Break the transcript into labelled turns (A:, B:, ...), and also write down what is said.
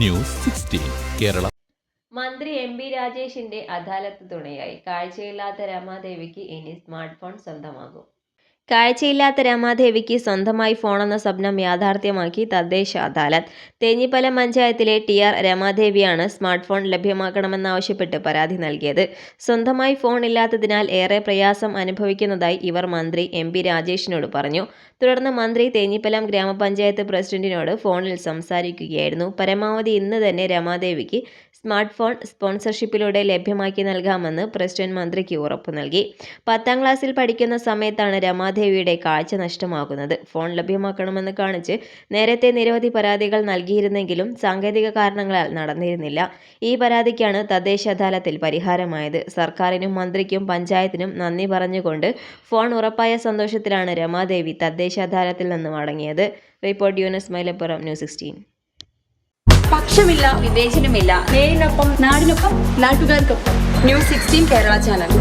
A: News sixteen Kerala.
B: മന്ത്രി M B രാജേഷിന്റെ അദാലത്ത് തുണയായി. കാഴ്ചയില്ലാത്ത രമാദേവിക്ക് ഇനി സ്മാർട്ട് ഫോൺ സ്വന്തമാകും. കാഴ്ചയില്ലാത്ത രമാദേവിക്ക് സ്വന്തമായി ഫോണെന്ന സ്വപ്നം യാഥാർത്ഥ്യമാക്കി തദ്ദേശ അദാലത്ത്. തേഞ്ഞിപ്പലം പഞ്ചായത്തിലെ ടി ആർ രമാദേവിയാണ് സ്മാർട്ട് ഫോൺ ലഭ്യമാക്കണമെന്നാവശ്യപ്പെട്ട് പരാതി നൽകിയത്. സ്വന്തമായി ഫോൺ ഇല്ലാത്തതിനാൽ ഏറെ പ്രയാസം അനുഭവിക്കുന്നതായി ഇവർ മന്ത്രി എം പി രാജേഷിനോട് പറഞ്ഞു. തുടർന്ന് മന്ത്രി തേഞ്ഞിപ്പലം ഗ്രാമപഞ്ചായത്ത് പ്രസിഡന്റിനോട് ഫോണിൽ സംസാരിക്കുകയായിരുന്നു. പരമാവധി ഇന്ന് തന്നെ രമാദേവിക്ക് സ്മാർട്ട് ഫോൺ സ്പോൺസർഷിപ്പിലൂടെ ലഭ്യമാക്കി നൽകാമെന്ന് പ്രസിഡന്റ് മന്ത്രിക്ക് ഉറപ്പു നൽകി. പത്താം ക്ലാസ്സിൽ പഠിക്കുന്ന സമയത്താണ് രമാദേവിയുടെ കാഴ്ച നഷ്ടമാകുന്നത്. ഫോൺ ലഭ്യമാക്കണമെന്ന് കാണിച്ച് നേരത്തെ നിരവധി പരാതികൾ നൽകിയിരുന്നെങ്കിലും സാങ്കേതിക കാരണങ്ങളാൽ നടന്നിരുന്നില്ല. ഈ പരാതിക്കാണ് തദ്ദേശ അദാലത്തിൽ പരിഹാരമായത്. സർക്കാരിനും മന്ത്രിക്കും പഞ്ചായത്തിനും നന്ദി പറഞ്ഞുകൊണ്ട് ഫോൺ ഉറപ്പായ സന്തോഷത്തിലാണ് രമാദേവി തദ്ദേശ അദാലത്തിൽ നിന്ന് മടങ്ങിയത് report Yunus Mylappuram news sixteen.
C: പക്ഷമില്ല വിവേചനമില്ല. നേരിനൊപ്പം നാടിനൊപ്പം നാട്ടുകാർക്കൊപ്പം. News sixteen Kerala channel.